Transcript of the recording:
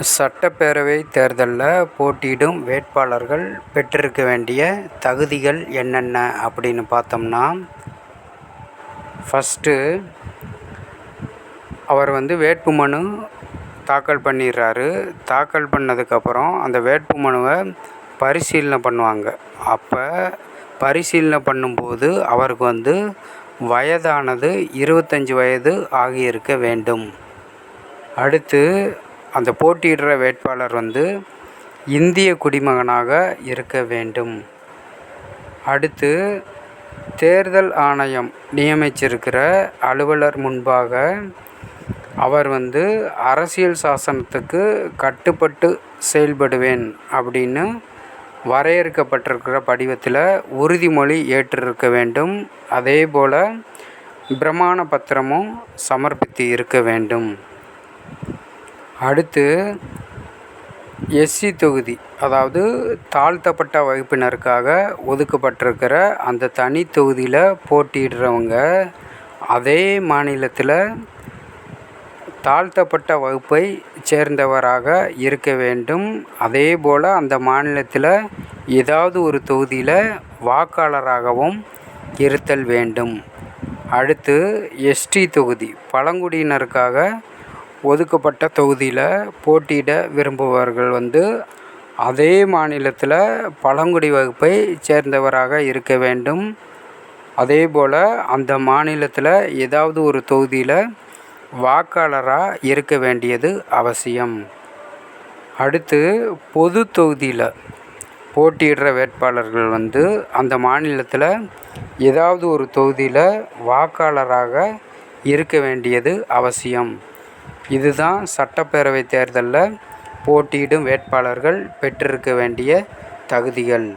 சட்டப்பேரவை தேர்தலில் போட்டியிடும் வேட்பாளர்கள் பெற்றிருக்க வேண்டிய தகுதிகள் என்னென்ன அப்படின்னு பார்த்தோம்னா ஃபஸ்ட்டு அவர் வந்து வேட்புமனு தாக்கல் பண்ணிடுறாரு. தாக்கல் பண்ணதுக்கப்புறம் அந்த வேட்புமனுவை பரிசீலனை பண்ணுவாங்க. அப்போ பரிசீலனை பண்ணும்போது அவருக்கு வந்து வயதானது இருபத்தஞ்சி வயது ஆகியிருக்க வேண்டும். அடுத்து அந்த போட்டியிடுற வேட்பாளர் வந்து இந்திய குடிமகனாக இருக்க வேண்டும். அடுத்து தேர்தல் ஆணையம் நியமிச்சிருக்கிற அலுவலர் முன்பாக அவர் வந்து அரசியல் சாசனத்துக்கு கட்டுப்பட்டு செயல்படுவேன் அப்படின்னு வரையறுக்கப்பட்டிருக்கிற படிவத்தில் உறுதிமொழி ஏற்றிருக்க வேண்டும். அதே போல் பிரமாண பத்திரமும் சமர்ப்பித்து இருக்க வேண்டும். அடுத்து எஸ்சி தொகுதி அதாவது தாழ்த்தப்பட்ட வகுப்பினருக்காக ஒதுக்கப்பட்டிருக்கிற அந்த தனி தொகுதியில் போட்டியிடுறவங்க அதே மாநிலத்தில் தாழ்த்தப்பட்ட வகுப்பை சேர்ந்தவராக இருக்க வேண்டும். அதே போல் அந்த மாநிலத்தில் ஏதாவது ஒரு தொகுதியில் வாக்காளராகவும் இருத்தல் வேண்டும். அடுத்து எஸ்டி தொகுதி பழங்குடியினருக்காக ஒதுக்கப்பட்ட தொகுதியில் போட்டியிட விரும்புபவர்கள் வந்து அதே மாநிலத்தில் பழங்குடி வகுப்பை சேர்ந்தவராக இருக்க வேண்டும். அதே போல் அந்த மாநிலத்தில் ஏதாவது ஒரு தொகுதியில் வாக்காளராக இருக்க வேண்டியது அவசியம். அடுத்து பொது தொகுதியில் போட்டியிடுற வேட்பாளர்கள் வந்து அந்த மாநிலத்தில் ஏதாவது ஒரு தொகுதியில் வாக்காளராக இருக்க வேண்டியது அவசியம். இதுதான் சட்டப்பேரவை தேர்தலில் போட்டியிடும் வேட்பாளர்கள் பெற்றிருக்க வேண்டிய தகுதிகள்.